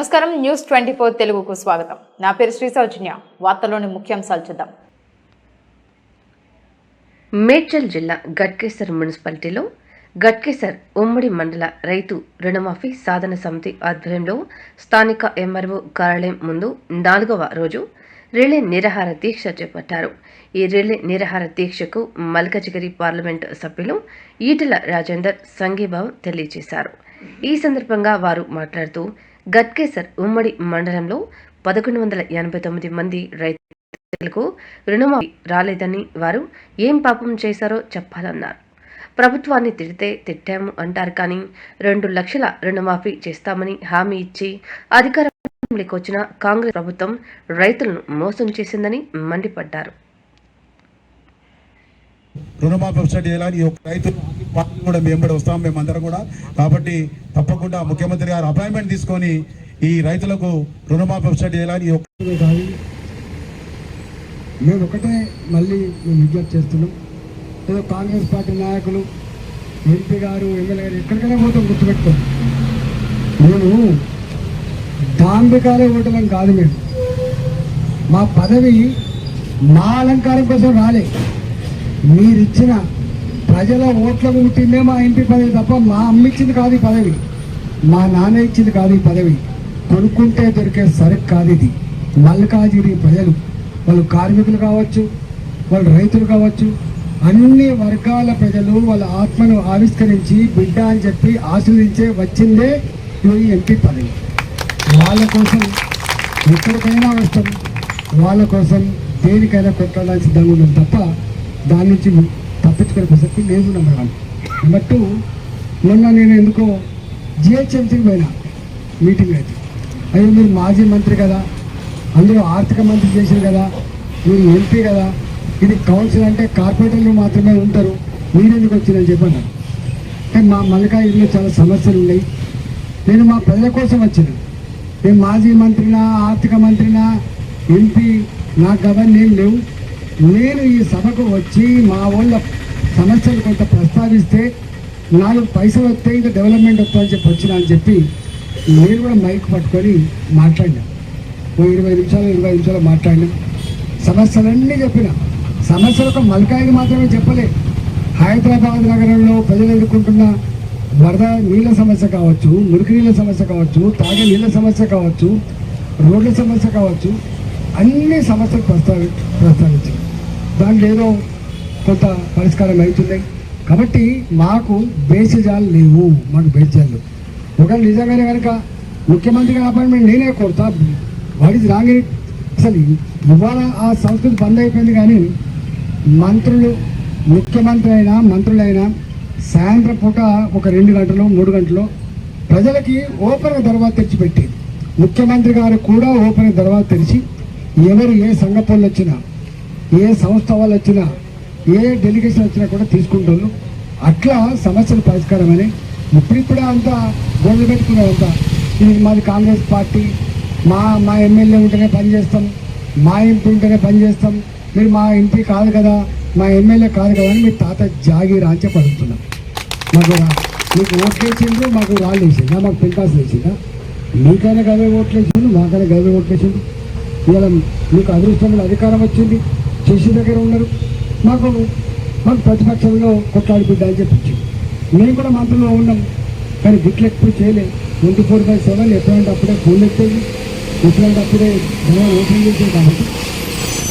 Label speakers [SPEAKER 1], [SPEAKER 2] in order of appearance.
[SPEAKER 1] నమస్కారం. News twenty four తెలుగుకు స్వాగతం. నా పేరు శ్రీ సౌజన్య. వార్తల్లోని ముఖ్యాంశాలు చూద్దాం.
[SPEAKER 2] మేడ్చల్ జిల్లా గట్కేసర్ మున్సిపాలిటీలో గట్కేసర్ ఉమ్మడి మండల రైతు రుణమాఫీ సాధన సమితి ఆధ్వర్యంలో స్థానిక ఎంఆర్ఓ కార్యాలయం ముందు నాలుగవ రోజు రిలే నిరాహార దీక్ష చేపట్టారు. ఈ రిలే నిరాహార దీక్షకు మల్కజిగిరి పార్లమెంటు సభ్యులు ఈటల రాజేందర్ సంఘీభావం తెలియజేశారు. ఈ సందర్భంగా వారు మాట్లాడుతూ గట్కేసర్ ఉమ్మడి మండలంలో పదకొండు వందల ఎనభై తొమ్మిది మంది రైతులకు రుణమాఫీ రాలేదని వారు ఏం పాపం చేశారో చెప్పాలన్నారు. ప్రభుత్వాన్ని తిడితే తిట్టాము అంటారు కానీ రెండు లక్షల రుణమాఫీ చేస్తామని హామీ ఇచ్చి అధికారంలోకి వచ్చిన కాంగ్రెస్ ప్రభుత్వం రైతులను మోసం చేసిందని మండిపడ్డారు.
[SPEAKER 3] రుణమాఫీ వెబ్సైట్ చేయాలని రైతు పార్టీ కూడా మేము కూడా వస్తాం మేమందరం కూడా. కాబట్టి తప్పకుండా ముఖ్యమంత్రి గారు అపాయింట్మెంట్ తీసుకొని ఈ రైతులకు రుణమాఫీ వెబ్సైట్ చేయాలని ఈ
[SPEAKER 4] మేము ఒకటే మళ్ళీ మేము విజ్ఞప్తి చేస్తున్నాం. ఏదో కాంగ్రెస్ పార్టీ నాయకులు ఎంపీ గారు ఎమ్మెల్యే గారు ఎక్కడికైనా పోతాం గుర్తుపెట్టుకో మేము దాంబికాలే ఓటలం కాదు మేము మా పదవి మా అలంకారం కోసం రాలే. మీరిచ్చిన ప్రజల ఓట్లకు పుట్టిందే మా ఎంపీ పదవి తప్ప మా అమ్మ ఇచ్చింది కాదు ఈ పదవి. మా నాన్న ఇచ్చింది కాదు ఈ పదవి. కొనుక్కుంటే దొరికే సరుకు కాదు ఇది. మల్కాజిరి ప్రజలు. వాళ్ళు కార్మికులు కావచ్చు వాళ్ళు రైతులు కావచ్చు అన్ని వర్గాల ప్రజలు వాళ్ళ ఆత్మను ఆవిష్కరించి బిడ్డ అని చెప్పి ఆశీర్వదించే వచ్చిందే ఈ ఎంపీ పదవి. వాళ్ళ కోసం ఎక్కడికైనా వస్తాం. వాళ్ళ కోసం దేనికైనా కొట్లాడాలని సిద్ధంగా ఉన్నాం తప్ప దాని నుంచి తప్పించుకునే ప్రసక్తి లేదు నెంబర్ వన్ నెంబర్ టూ మొన్న నేను ఎందుకో జిహెచ్ఎంసీకి పోయినా. మీటింగ్ అయితే. అయ్యో మీరు మాజీ మంత్రి కదా. అందులో ఆర్థిక మంత్రి చేశారు కదా. మీరు ఎంపీ కదా. ఇది కౌన్సిల్ అంటే కార్పొరేటర్లు మాత్రమే ఉంటారు. మీరెందుకు వచ్చిందని చెప్పాను కానీ మా మల్కాయిలో చాలా సమస్యలు ఉన్నాయి. నేను మా ప్రజల కోసం వచ్చిన. నేను మాజీ మంత్రినా ఆర్థిక మంత్రినా ఎంపీ నాకు అవన్నీ ఏం లేవు. నేను ఈ సభకు వచ్చి మా వాళ్ళ సమస్యలు కొంత ప్రస్తావిస్తే నాలుగు పైసలు వస్తే ఇంకా డెవలప్మెంట్ వస్తుందని చెప్పి వచ్చిన అని చెప్పి నేను కూడా మైక్ పట్టుకొని మాట్లాడినా. ఓ ఇరవై నిమిషాలు ఇరవై నిమిషాలు మాట్లాడినా. సమస్యలన్నీ చెప్పిన. సమస్యలు ఒక మల్కాయికి మాత్రమే చెప్పలే. హైదరాబాద్ నగరంలో ప్రజలు ఎదుర్కొంటున్న వరద నీళ్ళ సమస్య కావచ్చు మురికి నీళ్ళ సమస్య కావచ్చు తాగే నీళ్ళ సమస్య కావచ్చు రోడ్ల సమస్య కావచ్చు అన్ని సమస్యలు ప్రస్తావి ప్రస్తావించారు దాంట్లో ఏదో కొంత పరిష్కారం అవుతున్నాయి. కాబట్టి మాకు బేసిజాలు లేవు. మాకు బేసిజాలు ఒకవేళ నిజంగానే కనుక ముఖ్యమంత్రి అపాయింట్మెంట్ నేనే కోరుతా. వాట్ ఇస్ రాంగ్ అసలు ఇవాళ ఆ సంస్కృతి బంద్ అయిపోయింది కానీ మంత్రులు ముఖ్యమంత్రి అయినా మంత్రులైనా సాయంత్రం పూట ఒక రెండు గంటలు మూడు గంటలు ప్రజలకి ఓపెన్ తర్వాత తెచ్చిపెట్టి ముఖ్యమంత్రి గారు కూడా ఓపెన్ తర్వాత తెరిచి ఎవరు ఏ సంఘ పనులు వచ్చినా ఏ సంస్థ వాళ్ళు వచ్చినా ఏ డెలిగేషన్ వచ్చినా కూడా తీసుకుంటారు అట్లా సమస్యల పరిష్కారం అని ఇప్పుడిప్పుడే అంతా గోల్డ్ పెట్టుకున్నారంతా ఇది మాది కాంగ్రెస్ పార్టీ. మా మా ఎమ్మెల్యే ఉంటేనే పని చేస్తాం. మా ఎంపీ ఉంటేనే పని చేస్తాం. మీరు మా ఎంపీ కాదు కదా మా ఎమ్మెల్యే కాదు కదా అని మీ తాత జాగీరా అని చెప్పి మాకు మీకు ఓట్లు వేసిండ్రు మాకు రాళ్ళు వేసిందా మాకు పెంకాసులు వేసిందా మీకైనా గవే ఓట్లు వేసిండు మాకైనా గవే ఓట్లు వేసిండు ఇవాళ మీకు అదృష్టంలో అధికారం వచ్చింది. చేసి దగ్గర ఉన్నారు. మాకు మాకు ప్రతిపక్షంలో కొట్లాడి బిడ్డ అని చెప్పి మేము కూడా మంత్రులు ఉన్నాం. కానీ గిట్లు ఎక్కువ చేయలేదు ట్వంటీ ఫోర్ బై సెవెన్ ఎప్పుడంటే అప్పుడే ఫోన్ ఎత్తేది. ఎప్పుడంటే అప్పుడే ఓపెన్ చేసేది కాబట్టి.